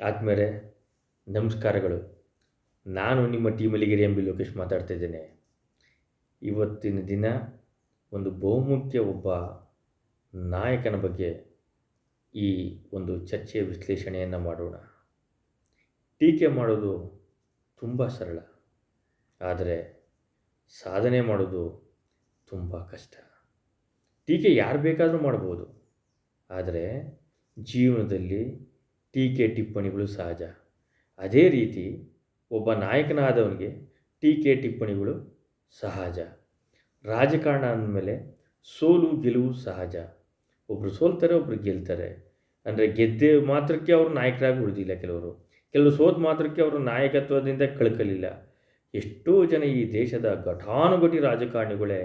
ಆದಮೇಲೆ ನಮಸ್ಕಾರಗಳು. ನಾನು ನಿಮ್ಮ ಟೀಮಲ್ಲಿಗಿರಿ ಎಂ ಬಿ ಲೋಕೇಶ್ ಮಾತಾಡ್ತಿದ್ದೇನೆ ಇವತ್ತಿನ ದಿನ ಒಂದು ಬಹುಮುಖ್ಯ ಒಬ್ಬ ನಾಯಕನ ಬಗ್ಗೆ ಈ ಒಂದು ಚರ್ಚೆಯ ವಿಶ್ಲೇಷಣೆಯನ್ನು ಮಾಡೋಣ. ಟೀಕೆ ಮಾಡೋದು ತುಂಬ ಸರಳ. ಆದರೆ ಸಾಧನೆ ಮಾಡೋದು ತುಂಬ ಕಷ್ಟ. ಟೀಕೆ ಯಾರು ಬೇಕಾದರೂ ಮಾಡ್ಬೋದು. ಆದರೆ ಜೀವನದಲ್ಲಿ ಟೀಕೆ ಟಿಪ್ಪಣಿಗಳು ಸಹಜ. ಅದೇ ರೀತಿ ಒಬ್ಬ ನಾಯಕನಾದವನಿಗೆ ಟೀಕೆ ಟಿಪ್ಪಣಿಗಳು ಸಹಜ. ರಾಜಕಾರಣ ಅಂದಮೇಲೆ ಸೋಲು ಗೆಲುವು ಸಹಜ. ಒಬ್ಬರು ಸೋಲ್ತಾರೆ ಒಬ್ಬರು ಗೆಲ್ತಾರೆ. ಅಂದರೆ ಗೆದ್ದೆ ಮಾತ್ರಕ್ಕೆ ಅವರು ನಾಯಕರಾಗಿ ಉಳಿದಿಲ್ಲ ಕೆಲವರು. ಕೆಲವರು ಸೋತ ಮಾತ್ರಕ್ಕೆ ಅವರು ನಾಯಕತ್ವದಿಂದ ಕಳ್ಕಲಿಲ್ಲ. ಎಷ್ಟೋ ಜನ ಈ ದೇಶದ ಘಟಾನುಘಟಿ ರಾಜಕಾರಣಿಗಳೇ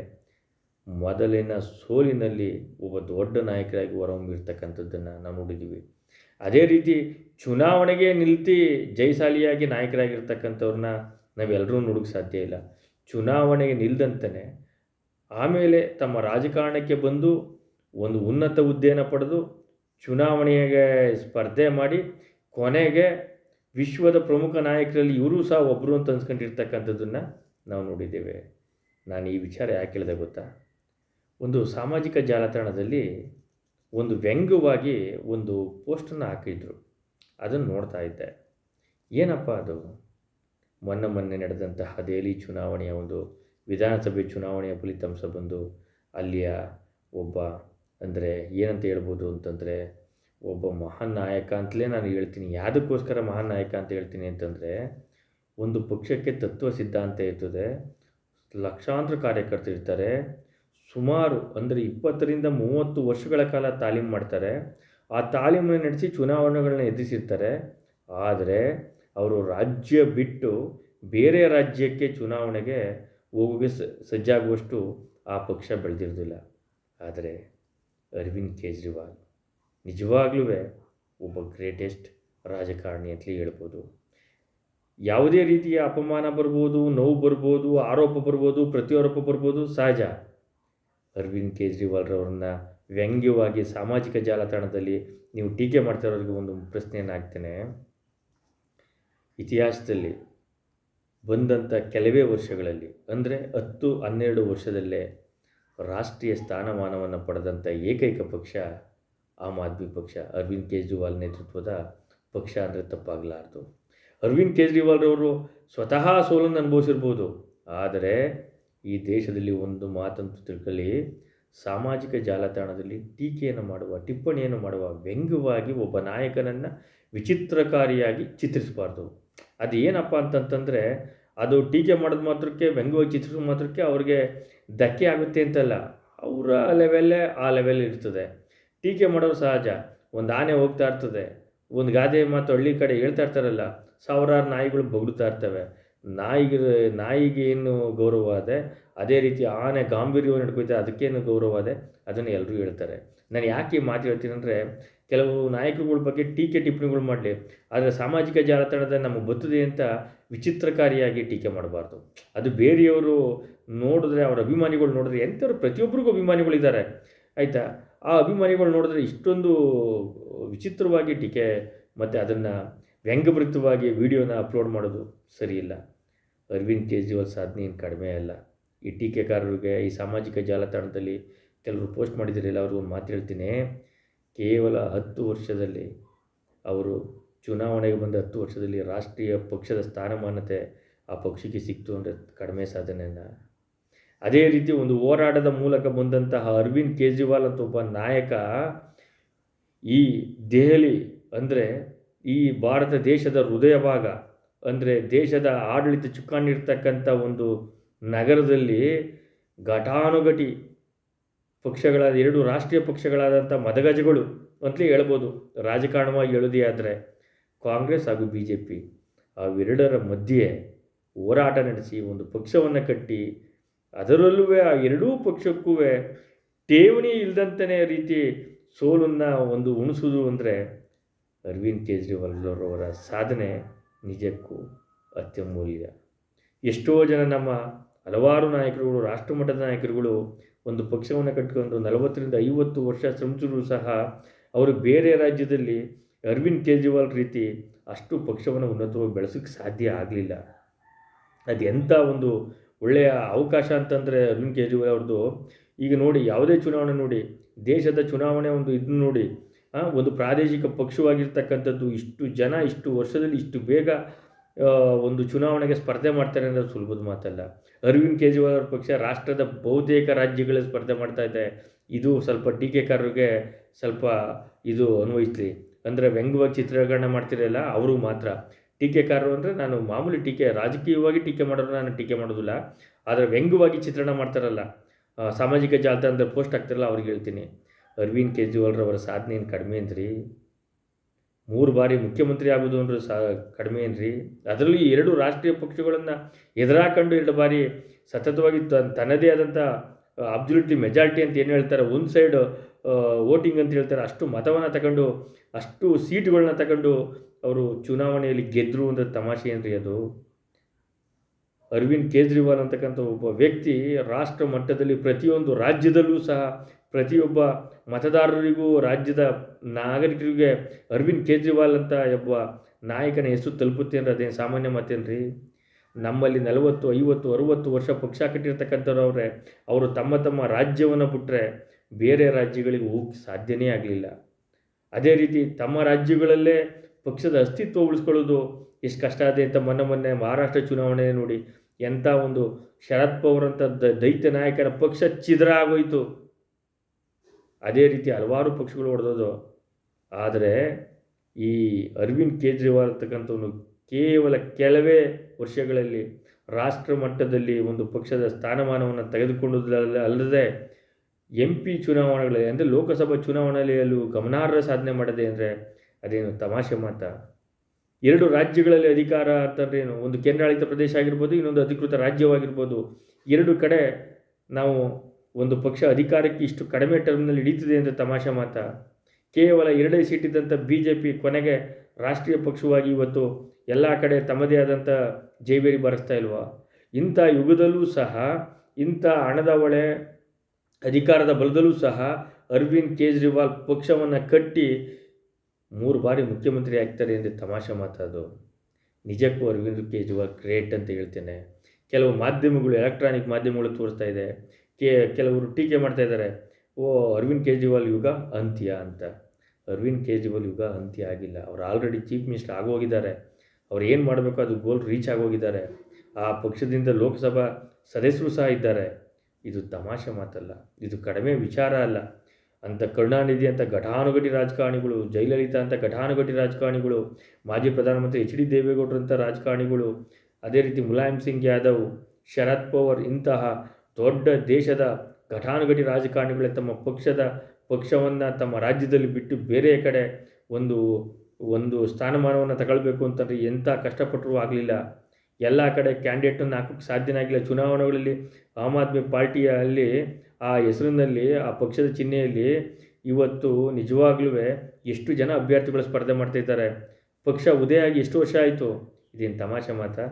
ಮೊದಲಿನ ಸೋಲಿನಲ್ಲಿ ಒಬ್ಬ ದೊಡ್ಡ ನಾಯಕರಾಗಿ ಹೊರಹೊಮ್ಮಿರ್ತಕ್ಕಂಥದ್ದನ್ನು ನಾವು ನೋಡಿದ್ದೀವಿ. ಅದೇ ರೀತಿ ಚುನಾವಣೆಗೆ ನಿಲ್ತಿ ಜಯಶಾಲಿಯಾಗಿ ನಾಯಕರಾಗಿರ್ತಕ್ಕಂಥವ್ರನ್ನ ನಾವೆಲ್ಲರೂ ನೋಡೋಕ್ಕೆ ಸಾಧ್ಯ ಇಲ್ಲ. ಚುನಾವಣೆಗೆ ನಿಲ್ದಂತಲೇ ಆಮೇಲೆ ತಮ್ಮ ರಾಜಕಾರಣಕ್ಕೆ ಬಂದು ಒಂದು ಉನ್ನತ ಹುದ್ದೆಯನ್ನು ಪಡೆದು ಚುನಾವಣೆಗೆ ಸ್ಪರ್ಧೆ ಮಾಡಿ ಕೊನೆಗೆ ವಿಶ್ವದ ಪ್ರಮುಖ ನಾಯಕರಲ್ಲಿ ಇವರು ಸಹ ಒಬ್ಬರು ಅಂತ ಅನ್ಸ್ಕೊಂಡಿರ್ತಕ್ಕಂಥದ್ದನ್ನು ನಾವು ನೋಡಿದ್ದೇವೆ. ನಾನು ಈ ವಿಚಾರ ಯಾಕೆ ಹೇಳಿದೆ ಗೊತ್ತಾ? ಒಂದು ಸಾಮಾಜಿಕ ಜಾಲತಾಣದಲ್ಲಿ ಒಂದು ವ್ಯಂಗ್ಯವಾಗಿ ಒಂದು ಪೋಸ್ಟನ್ನು ಹಾಕಿದ್ರು. ಅದನ್ನು ನೋಡ್ತಾ ಇದ್ದೆ. ಏನಪ್ಪ ಅದು? ಮೊನ್ನೆ ಮೊನ್ನೆ ನಡೆದಂತಹ ದೆಹಲಿ ಚುನಾವಣೆಯ ಒಂದು ವಿಧಾನಸಭೆ ಚುನಾವಣೆಯ ಫಲಿತಾಂಶ ಬಂದು ಅಲ್ಲಿಯ ಒಬ್ಬ ಅಂದರೆ ಏನಂತ ಹೇಳ್ಬೋದು ಅಂತಂದರೆ ಒಬ್ಬ ಮಹಾನ್ ನಾಯಕ ಅಂತಲೇ ನಾನು ಹೇಳ್ತೀನಿ. ಯಾವುದಕ್ಕೋಸ್ಕರ ಮಹಾನ್ ನಾಯಕ ಅಂತ ಹೇಳ್ತೀನಿ ಅಂತಂದರೆ ಒಂದು ಪಕ್ಷಕ್ಕೆ ತತ್ವ ಸಿದ್ಧಾಂತ ಇರ್ತದೆ. ಲಕ್ಷಾಂತರ ಕಾರ್ಯಕರ್ತರು ಇರ್ತಾರೆ ಸುಮಾರು ಅಂದರೆ ಇಪ್ಪತ್ತರಿಂದ ಮೂವತ್ತು ವರ್ಷಗಳ ಕಾಲ ತಾಲೀಮು ಮಾಡ್ತಾರೆ. ಆ ತಾಲೀಮನ್ನು ನಡೆಸಿ ಚುನಾವಣೆಗಳನ್ನ ಎದುರಿಸಿರ್ತಾರೆ. ಆದರೆ ಅವರು ರಾಜ್ಯ ಬಿಟ್ಟು ಬೇರೆ ರಾಜ್ಯಕ್ಕೆ ಚುನಾವಣೆಗೆ ಹೋಗೋಕ್ಕೆ ಸಜ್ಜಾಗುವಷ್ಟು ಆ ಪಕ್ಷ ಬೆಳೆದಿರೋದಿಲ್ಲ. ಆದರೆ ಅರವಿಂದ್ ಕೇಜ್ರಿವಾಲ್ ನಿಜವಾಗ್ಲೂ ಒಬ್ಬ ಗ್ರೇಟೆಸ್ಟ್ ರಾಜಕಾರಣಿ ಅಂತಲೇ ಹೇಳ್ಬೋದು. ಯಾವುದೇ ರೀತಿಯ ಅಪಮಾನ ಬರ್ಬೋದು, ನೋವು ಬರ್ಬೋದು, ಆರೋಪ ಬರ್ಬೋದು, ಪ್ರತಿಯಾರೋಪ ಬರ್ಬೋದು, ಸಹಜ. ಅರವಿಂದ್ ಕೇಜ್ರಿವಾಲ್ರವ್ರನ್ನ ವ್ಯಂಗ್ಯವಾಗಿ ಸಾಮಾಜಿಕ ಜಾಲತಾಣದಲ್ಲಿ ನೀವು ಟೀಕೆ ಮಾಡ್ತಿರೋರಿಗೆ ಒಂದು ಪ್ರಶ್ನೆಯನ್ನು ಹಾಕ್ತೇನೆ. ಇತಿಹಾಸದಲ್ಲಿ ಬಂದಂಥ ಕೆಲವೇ ವರ್ಷಗಳಲ್ಲಿ, ಅಂದರೆ ಹತ್ತು ಹನ್ನೆರಡು ವರ್ಷದಲ್ಲೇ ರಾಷ್ಟ್ರೀಯ ಸ್ಥಾನಮಾನವನ್ನು ಪಡೆದಂಥ ಏಕೈಕ ಪಕ್ಷ ಆಮ್ ಆದ್ಮಿ ಪಕ್ಷ, ಅರವಿಂದ್ ಕೇಜ್ರಿವಾಲ್ ನೇತೃತ್ವದ ಪಕ್ಷ ಅಂದರೆ ತಪ್ಪಾಗಲಾರ್ದು. ಅರವಿಂದ್ ಕೇಜ್ರಿವಾಲ್ರವರು ಸ್ವತಃ ಸೋಲನ್ನು ಅನುಭವಿಸಿರ್ಬೋದು, ಆದರೆ ಈ ದೇಶದಲ್ಲಿ ಒಂದು ಮಾತಂತೂ ತಿಳ್ಕೊಳ್ಳಿ. ಸಾಮಾಜಿಕ ಜಾಲತಾಣದಲ್ಲಿ ಟೀಕೆಯನ್ನು ಮಾಡುವ, ಟಿಪ್ಪಣಿಯನ್ನು ಮಾಡುವ, ವ್ಯಂಗ್ಯವಾಗಿ ಒಬ್ಬ ನಾಯಕನನ್ನು ವಿಚಿತ್ರಕಾರಿಯಾಗಿ ಚಿತ್ರಿಸಬಾರ್ದು. ಅದು ಏನಪ್ಪ ಅಂತಂತಂದರೆ, ಅದು ಟೀಕೆ ಮಾಡೋದು ಮಾತ್ರಕ್ಕೆ, ವ್ಯಂಗ್ಯವಾಗಿ ಚಿತ್ರಿಸೋ ಮಾತ್ರಕ್ಕೆ ಅವ್ರಿಗೆ ಧಕ್ಕೆ ಆಗುತ್ತೆ ಅಂತಲ್ಲ. ಅವರ ಲೆವೆಲ್ಲೇ ಆ ಲೆವೆಲ್ ಇರ್ತದೆ. ಟೀಕೆ ಮಾಡೋರು ಸಹಜ. ಒಂದು ಆನೆ ಹೋಗ್ತಾ ಇರ್ತದೆ. ಒಂದು ಗಾದೆ ಮಾತು ಹಳ್ಳಿ ಕಡೆ ಹೇಳ್ತಾ ಇರ್ತಾರಲ್ಲ, ಸಾವಿರಾರು ನಾಯಿಗಳು ಬೊಗಳ್ತಾ ಇರ್ತವೆ. ನಾಯಿಗೆ ನಾಯಿಗೆ ಏನು ಗೌರವ ಅದೆ? ಅದೇ ರೀತಿ ಆನೆ ಗಾಂಭೀರ್ಯವನ್ನು ನಡ್ಕೊಯ್ತಾ ಅದಕ್ಕೇನು ಗೌರವ ಅದೆ? ಅದನ್ನು ಎಲ್ಲರೂ ಹೇಳ್ತಾರೆ. ನಾನು ಯಾಕೆ ಈ ಮಾತು ಹೇಳ್ತೀನಿ ಅಂದರೆ, ಕೆಲವು ನಾಯಕರುಗಳ ಬಗ್ಗೆ ಟೀಕೆ ಟಿಪ್ಪಣಿಗಳು ಮಾಡಲಿ, ಆದರೆ ಸಾಮಾಜಿಕ ಜಾಲತಾಣದ ನಮಗೆ ಬರ್ತದೆ ಅಂತ ವಿಚಿತ್ರಕಾರಿಯಾಗಿ ಟೀಕೆ ಮಾಡಬಾರ್ದು. ಅದು ಬೇರೆಯವರು ನೋಡಿದ್ರೆ, ಅವರ ಅಭಿಮಾನಿಗಳು ನೋಡಿದ್ರೆ, ಎಂಥವ್ರು ಪ್ರತಿಯೊಬ್ಬರಿಗೂ ಅಭಿಮಾನಿಗಳಿದ್ದಾರೆ. ಆಯಿತಾ? ಆ ಅಭಿಮಾನಿಗಳು ನೋಡಿದ್ರೆ ಇಷ್ಟೊಂದು ವಿಚಿತ್ರವಾಗಿ ಟೀಕೆ, ಮತ್ತು ಅದನ್ನು ವ್ಯಂಗ್ಯಭರಿತವಾಗಿ ವಿಡಿಯೋನ ಅಪ್ಲೋಡ್ ಮಾಡೋದು ಸರಿಯಿಲ್ಲ. ಅರವಿಂದ್ ಕೇಜ್ರಿವಾಲ್ ಸಾಧನೆ ಏನು ಕಡಿಮೆ ಅಲ್ಲ. ಈ ಟೀಕೆಕಾರರಿಗೆ ಈ ಸಾಮಾಜಿಕ ಜಾಲತಾಣದಲ್ಲಿ ಕೆಲವರು ಪೋಸ್ಟ್ ಮಾಡಿದ್ದೀರಲ್ಲ ಅವರು ಒಂದು ಮಾತು ಹೇಳ್ತೀನಿ. ಕೇವಲ ಹತ್ತು ವರ್ಷದಲ್ಲಿ ಅವರು ಚುನಾವಣೆಗೆ ಬಂದ ಹತ್ತು ವರ್ಷದಲ್ಲಿ ರಾಷ್ಟ್ರೀಯ ಪಕ್ಷದ ಸ್ಥಾನಮಾನತೆ ಆ ಪಕ್ಷಕ್ಕೆ ಸಿಕ್ತು ಅಂದರೆ ಕಡಿಮೆ ಸಾಧನೆಯನ್ನು ಅದೇ ರೀತಿ ಒಂದು ಹೋರಾಟದ ಮೂಲಕ ಬಂದಂತಹ ಅರವಿಂದ್ ಕೇಜ್ರಿವಾಲ್ ಅಂತ ಒಬ್ಬ ನಾಯಕ ಈ ದೆಹಲಿ ಅಂದರೆ ಈ ಭಾರತ ದೇಶದ ಹೃದಯ ಭಾಗ ಅಂದರೆ ದೇಶದ ಆಡಳಿತ ಚುಕ್ಕಾಣಿರ್ತಕ್ಕಂಥ ಒಂದು ನಗರದಲ್ಲಿ ಘಟಾನುಘಟಿ ಪಕ್ಷಗಳಾದ ಎರಡು ರಾಷ್ಟ್ರೀಯ ಪಕ್ಷಗಳಾದಂಥ ಮದಗಜಗಳು ಅಂತಲೇ ಹೇಳ್ಬೋದು. ರಾಜಕಾರಣವಾಗಿ ಹೇಳೋದೇ ಆದರೆ ಕಾಂಗ್ರೆಸ್ ಹಾಗೂ ಬಿ ಜೆ ಪಿ ಅವೆರಡರ ಮಧ್ಯೆ ಹೋರಾಟ ನಡೆಸಿ ಒಂದು ಪಕ್ಷವನ್ನು ಕಟ್ಟಿ ಅದರಲ್ಲೂ ಆ ಎರಡೂ ಪಕ್ಷಕ್ಕೂ ಠೇವಣಿ ಇಲ್ಲದಂತನೇ ರೀತಿ ಸೋಲನ್ನು ಒಂದು ಉಣಿಸೋದು ಅಂದರೆ ಅರವಿಂದ್ ಕೇಜ್ರಿವಾಲ್ರವರ ಸಾಧನೆ. ನಿಜಕ್ಕೂ ಅತ್ಯಮೂಲ್ಯ. ಎಷ್ಟೋ ಜನ ನಮ್ಮ ಹಲವಾರು ನಾಯಕರುಗಳು, ರಾಷ್ಟ್ರಮಟ್ಟದ ನಾಯಕರುಗಳು ಒಂದು ಪಕ್ಷವನ್ನು ಕಟ್ಕೊಂಡು ನಲವತ್ತರಿಂದ ಐವತ್ತು ವರ್ಷ ಶ್ರಮಿಸಿದ್ರು ಸಹ ಅವರು ಬೇರೆ ರಾಜ್ಯದಲ್ಲಿ ಅರವಿಂದ್ ಕೇಜ್ರಿವಾಲ್ ರೀತಿ ಅಷ್ಟು ಪಕ್ಷವನ್ನು ಉನ್ನತವಾಗಿ ಬೆಳೆಸೋಕ್ಕೆ ಸಾಧ್ಯ ಆಗಲಿಲ್ಲ. ಅದು ಎಂಥ ಒಂದು ಒಳ್ಳೆಯ ಅವಕಾಶ ಅಂತಂದರೆ ಅರವಿಂದ್ ಕೇಜ್ರಿವಾಲ್ ಅವ್ರದ್ದು ಈಗ ನೋಡಿ, ಯಾವುದೇ ಚುನಾವಣೆ ನೋಡಿ, ದೇಶದ ಚುನಾವಣೆ ಒಂದು ಇದನ್ನ ನೋಡಿ ಒಂದು ಪ್ರಾದೇಶಿಕ ಪಕ್ಷವಾಗಿರ್ತಕ್ಕಂಥದ್ದು ಇಷ್ಟು ಜನ ಇಷ್ಟು ವರ್ಷದಲ್ಲಿ ಇಷ್ಟು ಬೇಗ ಒಂದು ಚುನಾವಣೆಗೆ ಸ್ಪರ್ಧೆ ಮಾಡ್ತಾರೆ ಅನ್ನೋದು ಸುಲಭದ ಮಾತಲ್ಲ. ಅರವಿಂದ್ ಕೇಜ್ರಿವಾಲ್ ಅವರ ಪಕ್ಷ ರಾಷ್ಟ್ರದ ಬಹುತೇಕ ರಾಜ್ಯಗಳಲ್ಲಿ ಸ್ಪರ್ಧೆ ಮಾಡ್ತಾ ಇದೆ. ಇದು ಸ್ವಲ್ಪ ಟೀಕೆಕಾರರಿಗೆ ಸ್ವಲ್ಪ ಇದು ಅನ್ವಯಿಸ್ಲಿ. ಅಂದರೆ ವ್ಯಂಗ್ಯವಾಗಿ ಚಿತ್ರೀಕರಣ ಮಾಡ್ತಿರಲ್ಲ, ಅವರು ಮಾತ್ರ. ಟೀಕೆಕಾರರು ಅಂದರೆ ನಾನು ಮಾಮೂಲಿ ಟೀಕೆ ರಾಜಕೀಯವಾಗಿ ಟೀಕೆ ಮಾಡೋರು ನಾನು ಟೀಕೆ ಮಾಡೋದಿಲ್ಲ. ಆದರೆ ವ್ಯಂಗ್ಯವಾಗಿ ಚಿತ್ರಣ ಮಾಡ್ತಾರಲ್ಲ ಸಾಮಾಜಿಕ ಜಾಲತಾಣದಲ್ಲಿ ಪೋಸ್ಟ್ ಆಗ್ತಿರಲ್ಲ ಅವ್ರಿಗೆ ಹೇಳ್ತೀನಿ. ಅರವಿಂದ್ ಕೇಜ್ರಿವಾಲ್ರವರ ಸಾಧನೆ ಏನು ಕಡಿಮೆ ಏನ್ರಿ? ಮೂರು ಬಾರಿ ಮುಖ್ಯಮಂತ್ರಿ ಆಗೋದು ಅಂದ್ರೆ ಸಾ ಕಡಿಮೆ ಏನ್ರಿ? ಅದರಲ್ಲಿ ಎರಡು ರಾಷ್ಟ್ರೀಯ ಪಕ್ಷಗಳನ್ನು ಎದುರಾಕೊಂಡು ಎರಡು ಬಾರಿ ಸತತವಾಗಿ ತನ್ನದೇ ಆದಂಥ ಅಬ್ಸಲ್ಯೂಟ್ಲಿ ಮೆಜಾರಿಟಿ ಅಂತ ಏನು ಹೇಳ್ತಾರೆ, ಒಂದು ಸೈಡ್ ವೋಟಿಂಗ್ ಅಂತ ಹೇಳ್ತಾರೆ, ಅಷ್ಟು ಮತವನ್ನು ತಗೊಂಡು, ಅಷ್ಟು ಸೀಟುಗಳನ್ನ ತಗೊಂಡು ಅವರು ಚುನಾವಣೆಯಲ್ಲಿ ಗೆದ್ದರು ಅಂದರೆ ತಮಾಷೆ ಏನ್ರಿ ಅದು? ಅರವಿಂದ್ ಕೇಜ್ರಿವಾಲ್ ಅಂತಕ್ಕಂಥ ಒಬ್ಬ ವ್ಯಕ್ತಿ ರಾಷ್ಟ್ರ ಮಟ್ಟದಲ್ಲಿ ಪ್ರತಿಯೊಂದು ರಾಜ್ಯದಲ್ಲೂ ಸಹ ಪ್ರತಿಯೊಬ್ಬ ಮತದಾರರಿಗೂ ರಾಜ್ಯದ ನಾಗರಿಕರಿಗೆ ಅರವಿಂದ್ ಕೇಜ್ರಿವಾಲ್ ಅಂತ ಒಬ್ಬ ನಾಯಕನ ಹೆಸರು ತಲುಪುತ್ತೆ ಅಂದರೆ ಅದೇನು ಸಾಮಾನ್ಯ ಮಾತೇನ್ರಿ? ನಮ್ಮಲ್ಲಿ ನಲವತ್ತು, ಐವತ್ತು, ಅರುವತ್ತು ವರ್ಷ ಪಕ್ಷ ಕಟ್ಟಿರ್ತಕ್ಕಂಥವ್ರು ಅವರೇ, ಅವರು ತಮ್ಮ ತಮ್ಮ ರಾಜ್ಯವನ್ನು ಬಿಟ್ಟರೆ ಬೇರೆ ರಾಜ್ಯಗಳಿಗೆ ಹೋಗಕ್ಕೆ ಸಾಧ್ಯನೇ ಆಗಲಿಲ್ಲ. ಅದೇ ರೀತಿ ತಮ್ಮ ರಾಜ್ಯಗಳಲ್ಲೇ ಪಕ್ಷದ ಅಸ್ತಿತ್ವ ಉಳಿಸ್ಕೊಳ್ಳೋದು ಎಷ್ಟು ಕಷ್ಟ ಇದೆ ಅಂತ ಮೊನ್ನೆ ಮೊನ್ನೆ ಮಹಾರಾಷ್ಟ್ರ ಚುನಾವಣೆ ನೋಡಿ ಎಂಥ ಒಂದು ಶರದ್ ಪವಾರ್ ಅಂತ ದೈತ್ಯ ನಾಯಕರ ಪಕ್ಷ ಚಿದ್ರ ಆಗೋಯ್ತು. ಅದೇ ರೀತಿ ಹಲವಾರು ಪಕ್ಷಗಳು ಹೊಡೆದೋದು ಆದರೆ ಈ ಅರವಿಂದ್ ಕೇಜ್ರಿವಾಲ್ ಅಂತಕ್ಕಂಥವನು ಕೇವಲ ಕೆಲವೇ ವರ್ಷಗಳಲ್ಲಿ ರಾಷ್ಟ್ರ ಮಟ್ಟದಲ್ಲಿ ಒಂದು ಪಕ್ಷದ ಸ್ಥಾನಮಾನವನ್ನು ತೆಗೆದುಕೊಂಡುದಲ್ಲ ಅಲ್ಲದೆ ಎಂ ಪಿ ಚುನಾವಣೆಗಳಲ್ಲಿ, ಅಂದರೆ ಲೋಕಸಭಾ ಚುನಾವಣೆಯಲ್ಲೂ ಗಮನಾರ್ಹ ಸಾಧನೆ ಮಾಡಿದೆ ಅಂದರೆ ಅದೇನು ತಮಾಷೆ ಮಾತ. ಎರಡು ರಾಜ್ಯಗಳಲ್ಲಿ ಅಧಿಕಾರ ಅಂತಂದ್ರೆ ಏನು, ಒಂದು ಕೇಂದ್ರಾಡಳಿತ ಪ್ರದೇಶ ಆಗಿರ್ಬೋದು, ಇನ್ನೊಂದು ಅಧಿಕೃತ ರಾಜ್ಯವಾಗಿರ್ಬೋದು. ಎರಡು ಕಡೆ ನಾವು ಒಂದು ಪಕ್ಷ ಅಧಿಕಾರಕ್ಕೆ ಇಷ್ಟು ಕಡಿಮೆ ಟರ್ಮ್ನಲ್ಲಿ ಹಿಡಿತಿದೆ ಅಂದರೆ ತಮಾಷೆ ಮಾತ. ಕೇವಲ ಎರಡೇ ಸೀಟಿದ್ದಂಥ ಬಿ ಜೆ ಪಿ ಕೊನೆಗೆ ರಾಷ್ಟ್ರೀಯ ಪಕ್ಷವಾಗಿ ಇವತ್ತು ಎಲ್ಲ ಕಡೆ ತಮ್ಮದೇ ಆದಂಥ ಜೈಬೇರಿ ಬರೆಸ್ತಾ ಇಲ್ವಾ? ಇಂಥ ಯುಗದಲ್ಲೂ ಸಹ, ಇಂಥ ಹಣದ ಒಳೆ ಅಧಿಕಾರದ ಬಲದಲ್ಲೂ ಸಹ ಅರವಿಂದ್ ಕೇಜ್ರಿವಾಲ್ ಪಕ್ಷವನ್ನು ಕಟ್ಟಿ ಮೂರು ಬಾರಿ ಮುಖ್ಯಮಂತ್ರಿ ಆಗ್ತಾರೆ ಎಂದು ತಮಾಷೆ ಮಾತಾದು ನಿಜಕ್ಕೂ ಅರವಿಂದ್ ಕೇಜ್ರಿವಾಲ್ ಗ್ರೇಟ್ ಅಂತ ಹೇಳ್ತೇನೆ. ಕೆಲವು ಮಾಧ್ಯಮಗಳು, ಎಲೆಕ್ಟ್ರಾನಿಕ್ ಮಾಧ್ಯಮಗಳು ತೋರಿಸ್ತಾ ಇದೆ. ಕೆ, ಕೆಲವರು ಟೀಕೆ ಮಾಡ್ತಾ ಇದ್ದಾರೆ, ಓ, ಅರವಿಂದ್ ಕೇಜ್ರಿವಾಲ್ ಯುಗ ಅಂತ್ಯ ಅಂತ. ಅರವಿಂದ್ ಕೇಜ್ರಿವಾಲ್ ಯುಗ ಅಂತ್ಯ ಆಗಿಲ್ಲ. ಅವ್ರು ಆಲ್ರೆಡಿ ಚೀಫ್ ಮಿನಿಸ್ಟರ್ ಆಗೋಗಿದ್ದಾರೆ. ಅವ್ರು ಏನು ಮಾಡಬೇಕು ಅದು ಗೋಲ್ ರೀಚ್ ಆಗೋಗಿದ್ದಾರೆ. ಆ ಪಕ್ಷದಿಂದ ಲೋಕಸಭಾ ಸದಸ್ಯರು ಸಹ ಇದ್ದಾರೆ. ಇದು ತಮಾಷೆ ಮಾತಲ್ಲ. ಇದು ಕಡಿಮೆ ವಿಚಾರ ಅಲ್ಲ. ಅಂತ ಕರುಣಾನಿಧಿ ಅಂತ ಘಟಾನುಘಟಿ ರಾಜಕಾರಣಿಗಳು, ಜಯಲಲಿತಾ ಅಂತ ಘಟಾನುಘಟಿ ರಾಜಕಾರಣಿಗಳು, ಮಾಜಿ ಪ್ರಧಾನಮಂತ್ರಿ ಎಚ್ ಡಿ ದೇವೇಗೌಡರಂಥ ರಾಜಕಾರಣಿಗಳು, ಅದೇ ರೀತಿ ಮುಲಾಯಂ ಸಿಂಗ್ ಯಾದವ್, ಶರದ್ ಪವಾರ್ ಇಂತಹ ದೊಡ್ಡ ದೇಶದ ಘಟಾನುಘಟಿ ರಾಜಕಾರಣಿಗಳೇ ತಮ್ಮ ಪಕ್ಷದ ಪಕ್ಷವನ್ನು ತಮ್ಮ ರಾಜ್ಯದಲ್ಲಿ ಬಿಟ್ಟು ಬೇರೆ ಕಡೆ ಒಂದು ಒಂದು ಸ್ಥಾನಮಾನವನ್ನು ತಗೊಳ್ಬೇಕು ಅಂತಂದರೆ ಎಂಥ ಕಷ್ಟಪಟ್ಟರೂ ಆಗಲಿಲ್ಲ. ಎಲ್ಲ ಕಡೆ ಕ್ಯಾಂಡಿಡೇಟನ್ನು ಹಾಕೋಕ್ಕೆ ಸಾಧ್ಯನೇ ಆಗಿಲ್ಲ. ಚುನಾವಣೆಗಳಲ್ಲಿ ಆಮ್ ಆದ್ಮಿ ಪಾರ್ಟಿಯಲ್ಲಿ ಆ ಹೆಸರಿನಲ್ಲಿ, ಆ ಪಕ್ಷದ ಚಿಹ್ನೆಯಲ್ಲಿ ಇವತ್ತು ನಿಜವಾಗ್ಲೂ ಎಷ್ಟು ಜನ ಅಭ್ಯರ್ಥಿಗಳು ಸ್ಪರ್ಧೆ ಮಾಡ್ತಾ ಇದ್ದಾರೆ. ಪಕ್ಷ ಉದಯ ಆಗಿ ಎಷ್ಟು ವರ್ಷ ಆಯಿತು? ಇದೇನು ತಮಾಷೆ ಮಾತಾ?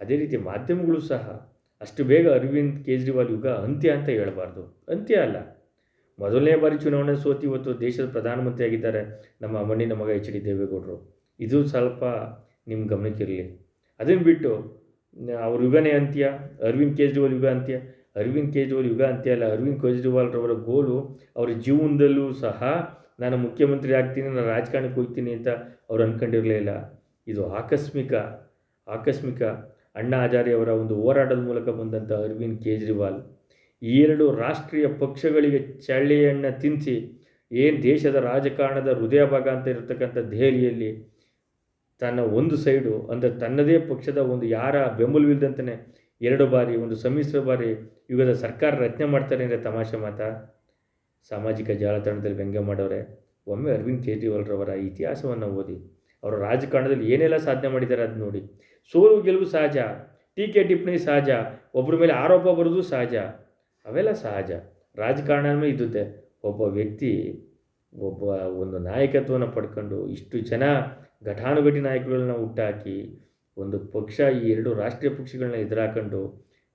ಅದೇ ರೀತಿ ಮಾಧ್ಯಮಗಳು ಸಹ ಅಷ್ಟು ಬೇಗ ಅರವಿಂದ್ ಕೇಜ್ರಿವಾಲ್ ಯುಗ ಅಂತ್ಯ ಅಂತ ಹೇಳಬಾರ್ದು. ಅಂತ್ಯ ಅಲ್ಲ. ಮೊದಲನೇ ಬಾರಿ ಚುನಾವಣೆ ಸೋತಿ ಇವತ್ತು ದೇಶದ ಪ್ರಧಾನಮಂತ್ರಿ ಆಗಿದ್ದಾರೆ ನಮ್ಮ ಮಣ್ಣಿನ ಮಗ ಎಚ್ ಡಿ ದೇವೇಗೌಡರು. ಇದು ಸ್ವಲ್ಪ ನಿಮ್ಮ ಗಮನಕ್ಕಿರಲಿ. ಅದನ್ನು ಬಿಟ್ಟು, ಅವ್ರ ಯುಗನೇ ಅಂತ್ಯ, ಅರವಿಂದ್ ಕೇಜ್ರಿವಾಲ್ ಯುಗ ಅಂತ್ಯ. ಅರವಿಂದ್ ಕೇಜ್ರಿವಾಲ್ ಯುಗ ಅಂತ್ಯ ಅಲ್ಲ, ಅರವಿಂದ್ ಕೇಜ್ರಿವಾಲ್ರವರ ಗೋಲು, ಅವರ ಜೀವನದಲ್ಲೂ ಸಹ ನಾನು ಮುಖ್ಯಮಂತ್ರಿ ಆಗ್ತೀನಿ, ನಾನು ರಾಜಕಾರಣಕ್ಕೆ ಹೋಗ್ತೀನಿ ಅಂತ ಅವ್ರು ಅಂದ್ಕೊಂಡಿರಲೇ ಇಲ್ಲ. ಇದು ಆಕಸ್ಮಿಕ ಆಕಸ್ಮಿಕ ಅಣ್ಣಾ ಅವರ ಒಂದು ಹೋರಾಟದ ಮೂಲಕ ಬಂದಂಥ ಅರವಿಂದ್ ಕೇಜ್ರಿವಾಲ್. ಈ ಎರಡು ರಾಷ್ಟ್ರೀಯ ಪಕ್ಷಗಳಿಗೆ ಚಳ್ಳೆಯನ್ನು ತಿನ್ನಿಸಿ ಏನು ದೇಶದ ರಾಜಕಾರಣದ ಹೃದಯ ಭಾಗ ಅಂತ ಇರತಕ್ಕಂಥ ದೆಹಲಿಯಲ್ಲಿ ತನ್ನ ಒಂದು ಸೈಡು ಅಂದರೆ ತನ್ನದೇ ಪಕ್ಷದ ಒಂದು ಯಾರ ಬೆಂಬಲವಿಲ್ಲದಂತಲೇ ಎರಡು ಬಾರಿ, ಒಂದು ಸಮ್ಮಿಶ್ರ ಬಾರಿ ಯುಗದ ಸರ್ಕಾರ ರಚನೆ ಮಾಡ್ತಾರೆ ಅಂದರೆ ತಮಾಷೆ ಮಾತ. ಸಾಮಾಜಿಕ ಜಾಲತಾಣದಲ್ಲಿ ವ್ಯಂಗ್ಯ ಮಾಡೋರೆ. ಒಮ್ಮೆ ಅರವಿಂದ್ ಕೇಜ್ರಿವಾಲ್ರವರ ಇತಿಹಾಸವನ್ನು ಓದಿ, ಅವರ ರಾಜಕಾರಣದಲ್ಲಿ ಏನೆಲ್ಲ ಸಾಧನೆ ಮಾಡಿದ್ದಾರೆ ಅದು ನೋಡಿ. ಸೋಲು ಗೆಲುವು ಸಹಜ ಟೀಕೆ ಟಿಪ್ಪಣಿ ಸಹಜ ಒಬ್ಬರ ಮೇಲೆ ಆರೋಪ ಬರೋದು ಸಹಜ. ಅವೆಲ್ಲ ಸಹಜ. ರಾಜಕಾರಣ ಮೇಲೆ ಇದ್ದುತ್ತೆ ಒಬ್ಬ ವ್ಯಕ್ತಿ, ಒಬ್ಬ ಒಂದು ನಾಯಕತ್ವವನ್ನು ಪಡ್ಕೊಂಡು ಇಷ್ಟು ಜನ ಘಟಾನುಘಟಿ ನಾಯಕಗಳನ್ನ ಹುಟ್ಟಾಕಿ ಒಂದು ಪಕ್ಷ, ಈ ಎರಡು ರಾಷ್ಟ್ರೀಯ ಪಕ್ಷಗಳನ್ನ ಎದುರಾಕೊಂಡು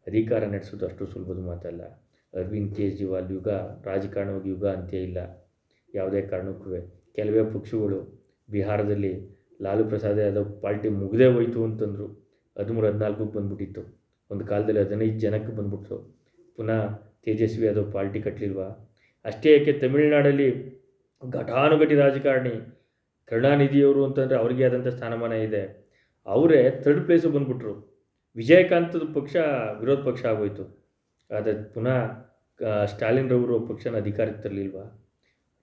ಅಧಿಕಾರ ನಡೆಸೋದು ಅಷ್ಟು ಸುಲಭದ ಮಾತಲ್ಲ. ಅರವಿಂದ್ ಕೇಜ್ರಿವಾಲ್ ಯುಗ, ರಾಜಕಾರಣವಾಗಿ ಯುಗ ಅಂತ್ಯ ಇಲ್ಲ. ಯಾವುದೇ ಕಾರಣಕ್ಕೂ ಕೆಲವೇ ಪಕ್ಷಗಳು ಬಿಹಾರದಲ್ಲಿ ಲಾಲು ಪ್ರಸಾದ್ ಯಾದವ್ ಪಾರ್ಟಿ ಮುಗ್ದೇ ಹೋಯ್ತು ಅಂತಂದರು. ಹದಿಮೂರು ಹದಿನಾಲ್ಕಕ್ಕೆ ಬಂದ್ಬಿಟ್ಟಿತ್ತು. ಒಂದು ಕಾಲದಲ್ಲಿ ಹದಿನೈದು ಜನಕ್ಕೆ ಬಂದ್ಬಿಟ್ರು. ಪುನಃ ತೇಜಸ್ವಿ ಯಾದವ್ ಪಾರ್ಟಿ ಕಟ್ಟಲಿಲ್ವಾ ಅಷ್ಟೇ ಯಾಕೆ ತಮಿಳುನಾಡಲ್ಲಿ ಘಟಾನುಘಟಿ ರಾಜಕಾರಣಿ ಕರುಣಾನಿಧಿಯವರು ಅಂತಂದರೆ ಅವ್ರಿಗೆ ಆದಂಥ ಸ್ಥಾನಮಾನ ಇದೆ. ಅವರೇ ಥರ್ಡ್ ಪ್ಲೇಸು ಬಂದ್ಬಿಟ್ರು. ವಿಜಯಕಾಂತದ ಪಕ್ಷ ವಿರೋಧ ಪಕ್ಷ ಆಗೋಯ್ತು. ಆದರೆ ಪುನಃ ಸ್ಟಾಲಿನ್ ಸ್ಟಾಲಿನ್ರವರು ಪಕ್ಷನ ಅಧಿಕಾರಕ್ಕೆ ತರಲಿಲ್ವಾ?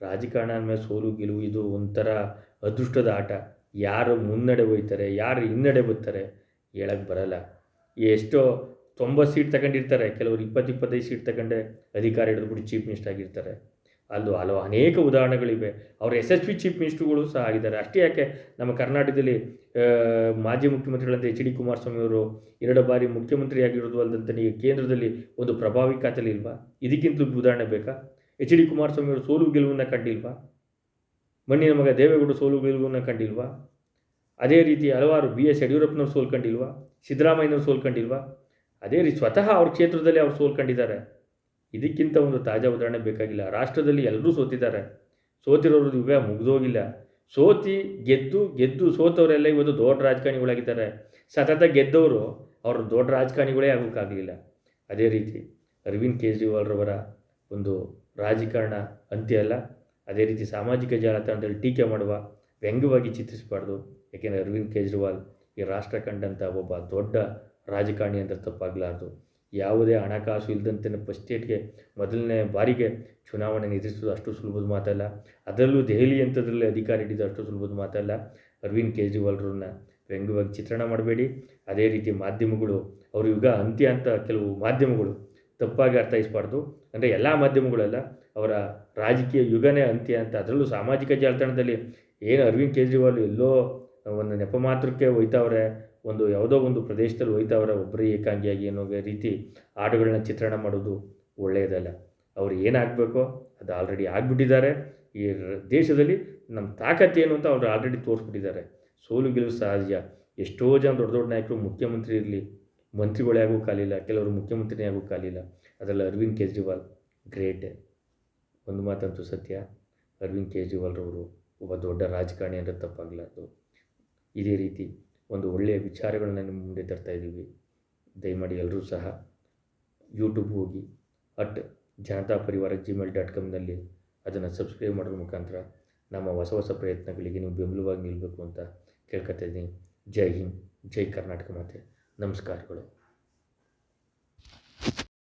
ರಾಜಕಾರಣ ಅಂದಮೇಲೆ ಸೋಲು ಗೆಲುವು ಇದು ಒಂಥರ ಅದೃಷ್ಟದ ಆಟ. ಯಾರು ಮುನ್ನಡೆ ಹೋಯ್ತಾರೆ, ಯಾರು ಹಿನ್ನಡೆ ಬರ್ತಾರೆ ಹೇಳಕ್ಕೆ ಬರಲ್ಲ. ಎಷ್ಟೋ ತೊಂಬತ್ತು ಸೀಟ್ ತಗೊಂಡಿರ್ತಾರೆ, ಕೆಲವರು ಇಪ್ಪತ್ತು ಇಪ್ಪತ್ತೈದು ಸೀಟ್ ತಗೊಂಡೆ ಅಧಿಕಾರ ಹಿಡಿದ್ಬಿಟ್ಟು ಚೀಫ್ ಮಿನಿಸ್ಟರ್ ಆಗಿರ್ತಾರೆ. ಅಲ್ಲೂ ಹಲವು ಅನೇಕ ಉದಾಹರಣೆಗಳಿವೆ. ಎಸ್ ವಿ ಚೀಫ್ ಮಿನಿಸ್ಟ್ರುಗಳು ಸಹ ಆಗಿದ್ದಾರೆ. ಅಷ್ಟೇ ಯಾಕೆ ನಮ್ಮ ಕರ್ನಾಟಕದಲ್ಲಿ ಮಾಜಿ ಮುಖ್ಯಮಂತ್ರಿಗಳಂತ ಎಚ್ ಡಿ ಕುಮಾರಸ್ವಾಮಿ ಅವರು ಎರಡು ಬಾರಿ ಮುಖ್ಯಮಂತ್ರಿ ಆಗಿರೋದು ಅಲ್ಲದಂತೆ ಕೇಂದ್ರದಲ್ಲಿ ಒಂದು ಪ್ರಭಾವಿ ಖಾತೆಲಿ ಇಲ್ವಾ? ಇದಕ್ಕಿಂತಲೂ ಉದಾಹರಣೆ ಬೇಕಾ? ಎಚ್ ಡಿ ಕುಮಾರಸ್ವಾಮಿ ಅವರು ಸೋಲು ಗೆಲುವನ್ನು ಕಂಡಿಲ್ವಾ? ಮಣ್ಣಿನ ಮಗ ದೇವೇಗೌಡ ಸೋಲು ಗೆಲುವನ್ನು ಕಂಡಿಲ್ವಾ? ಅದೇ ರೀತಿ ಹಲವಾರು ಬಿ ಎಸ್ ಯಡಿಯೂರಪ್ಪನವ್ರು ಸೋಲ್ಕೊಂಡಿಲ್ವಾ ಸಿದ್ದರಾಮಯ್ಯನವ್ರು ಸೋಲ್ಕೊಂಡಿಲ್ವಾ ಅದೇ ರೀತಿ ಸ್ವತಃ ಅವ್ರ ಕ್ಷೇತ್ರದಲ್ಲಿ ಅವ್ರು ಸೋಲ್ಕೊಂಡಿದ್ದಾರೆ ಇದಕ್ಕಿಂತ ಒಂದು ತಾಜಾ ಉದಾಹರಣೆ ಬೇಕಾಗಿಲ್ಲ. ರಾಷ್ಟ್ರದಲ್ಲಿ ಎಲ್ಲರೂ ಸೋತಿದ್ದಾರೆ. ಸೋತಿರೋರು ಯುಗ ಮುಗಿದೋಗಿಲ್ಲ ಸೋತಿ, ಗೆದ್ದು ಗೆದ್ದು ಸೋತವರೆಲ್ಲ ಇವತ್ತು ದೊಡ್ಡ ರಾಜಕಾರಣಿಗಳಾಗಿದ್ದಾರೆ. ಸತತ ಗೆದ್ದವರು ಅವರು ದೊಡ್ಡ ರಾಜಕಾರಣಿಗಳೇ ಆಗೋಕ್ಕಾಗಲಿಲ್ಲ. ಅದೇ ರೀತಿ ಅರವಿಂದ್ ಕೇಜ್ರಿವಾಲ್ರವರ ಒಂದು ರಾಜಕಾರಣ ಅಂತ್ಯ ಅಲ್ಲ? ಅದೇ ರೀತಿ ಸಾಮಾಜಿಕ ಜಾಲತಾಣದಲ್ಲಿ ಟೀಕೆ ಮಾಡುವ, ವ್ಯಂಗ್ಯವಾಗಿ ಚಿತ್ರಿಸಬಾರ್ದು. ಏಕೆಂದರೆ ಅರವಿಂದ್ ಕೇಜ್ರಿವಾಲ್ ಈ ರಾಷ್ಟ್ರ ಕಂಡಂಥ ಒಬ್ಬ ದೊಡ್ಡ ರಾಜಕಾರಣಿ ಅಂತ ತಪ್ಪಾಗಲಾರ್ದು. ಯಾವುದೇ ಹಣಕಾಸು ಇಲ್ಲದಂತೆ ಫಸ್ಟ್ ಏಟ್ಗೆ ಮೊದಲನೇ ಬಾರಿಗೆ ಚುನಾವಣೆ ಎದುರಿಸೋದು ಅಷ್ಟು ಸುಲಭದ ಮಾತಲ್ಲ. ಅದರಲ್ಲೂ ದೆಹಲಿ ಅಂಥದ್ರಲ್ಲಿ ಅಧಿಕಾರ ಹಿಡಿದು ಅಷ್ಟು ಸುಲಭದ ಮಾತಲ್ಲ. ಅರವಿಂದ್ ಕೇಜ್ರಿವಾಲ್ರನ್ನ ವ್ಯಂಗ್ಯವಾಗಿ ಚಿತ್ರಣ ಮಾಡಬೇಡಿ. ಅದೇ ರೀತಿ ಮಾಧ್ಯಮಗಳು, ಅವರು ಯುಗ ಅಂತ್ಯ ಅಂತ ಕೆಲವು ಮಾಧ್ಯಮಗಳು ತಪ್ಪಾಗಿ ಅರ್ಥೈಸಬಾರ್ದು. ಅಂದರೆ ಎಲ್ಲ ಮಾಧ್ಯಮಗಳಲ್ಲ ಅವರ ರಾಜಕೀಯ ಯುಗನೇ ಅಂತ್ಯ ಅಂತ. ಅದರಲ್ಲೂ ಸಾಮಾಜಿಕ ಜಾಲತಾಣದಲ್ಲಿ ಏನು ಅರವಿಂದ್ ಕೇಜ್ರಿವಾಲ್ ಎಲ್ಲೋ ಒಂದು ನೆಪ ಮಾತ್ರಕ್ಕೆ ಒಯ್ತಾವ್ರೆ ಒಂದು ಯಾವುದೋ ಒಂದು ಪ್ರದೇಶದಲ್ಲಿ ಒಯ್ತಾವ್ರೆ ಒಬ್ಬರೇ ಏಕಾಂಗಿಯಾಗಿ ಅನ್ನೋ ರೀತಿ ಹಾಡುಗಳನ್ನ ಚಿತ್ರಣ ಮಾಡೋದು ಒಳ್ಳೆಯದಲ್ಲ. ಅವ್ರು ಏನಾಗಬೇಕೋ ಅದು ಆಲ್ರೆಡಿ ಆಗಿಬಿಟ್ಟಿದ್ದಾರೆ. ಈ ದೇಶದಲ್ಲಿ ನಮ್ಮ ತಾಕತ್ತೇನು ಅಂತ ಅವರು ಆಲ್ರೆಡಿ ತೋರಿಸ್ಬಿಟ್ಟಿದ್ದಾರೆ. ಸೋಲು ಗೆಲುವು ಸಹಜ ಎಷ್ಟೋ ಜನ ದೊಡ್ಡ ದೊಡ್ಡ ನಾಯಕರು ಮುಖ್ಯಮಂತ್ರಿ ಇರಲಿ, ಮಂತ್ರಿಗಳೇ ಕಾಲಿಲ್ಲ, ಕೆಲವರು ಮುಖ್ಯಮಂತ್ರಿನೇ ಆಗೋ ಕಾಲಿಲ್ಲ. ಅದರಲ್ಲಿ ಅರವಿಂದ್ ಕೇಜ್ರಿವಾಲ್ ಗ್ರೇಟ್. ಒಂದು ಮಾತಂತೂ ಸತ್ಯ. ಅರವಿಂದ್ ಕೇಜ್ರಿವಾಲ್ರವರು ಒಬ್ಬ ದೊಡ್ಡ ರಾಜಕಾರಣಿ ಅಂದರೆ ತಪ್ಪಾಗಲಾರ್ದು ಇದೇ ರೀತಿ ಒಂದು ಒಳ್ಳೆಯ ವಿಚಾರಗಳನ್ನ ನಿಮ್ಮ ಮುಂದೆ ತರ್ತಾ ಇದ್ದೀವಿ. ದಯಮಾಡಿ ಎಲ್ಲರೂ ಸಹ ಯೂಟ್ಯೂಬ್ ಹೋಗಿ ಅಟ್ ಜನತಾ ಪರಿವಾರ ಜಿಮೇಲ್ ಡಾಟ್ ಕಾಮ್ನಲ್ಲಿ ಅದನ್ನು ಸಬ್ಸ್ಕ್ರೈಬ್ ಮಾಡೋದ್ರ ಮುಖಾಂತರ ನಮ್ಮ ಹೊಸ ಹೊಸ ಪ್ರಯತ್ನಗಳಿಗೆ ನೀವು ಬೆಂಬಲವಾಗಿ ನಿಲ್ಲಬೇಕು ಅಂತ ಕೇಳ್ಕೊತಾ ಇದ್ದೀನಿ. ಜೈ ಹಿಂದ್, ಜೈ ಕರ್ನಾಟಕ ಮಾತೆ. ನಮಸ್ಕಾರಗಳು.